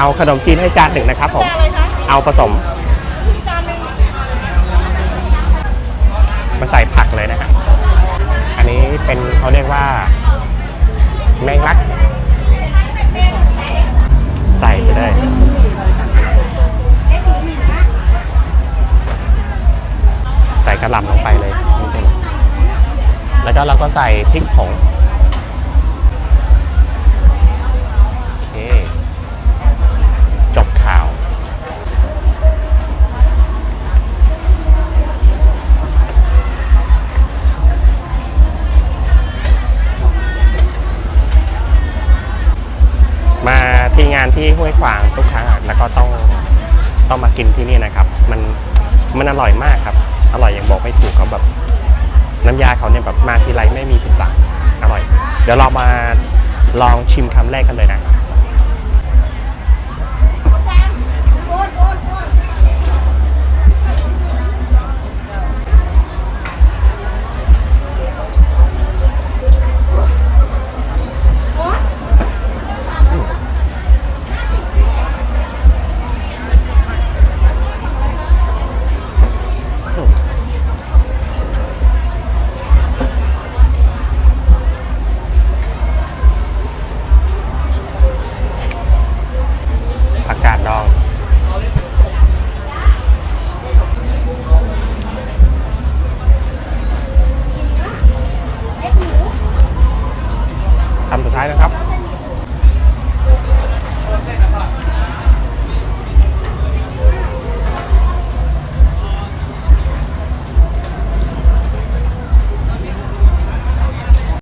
เอาขนมจีนให้จานหนึ่งนะครับผมอะไรคะเอาผสมที่จานหนึ่งมาใส่ผักเลยนะฮะอันนี้เป็นเขาเรียกว่า แมงลัก ใส่ไปเลยใส่กระหล่ำลงไปเลยนิดนึงแล้วก็เราก็ใส่พริกผง มาที่งานที่ห้วยขวางทุกครั้งแล้วก็ต้องต้องมากินที่นี่นะครับ มันมันอร่อยมากครับ อร่อยอย่างบอกไม่ถูกเขาแบบน้ำยาเขาเนี่ยแบบมาทีไรไม่มีผิดหวังอร่อย เดี๋ยวเรามาลองชิมคำแรกกันเลยนะายนะครับ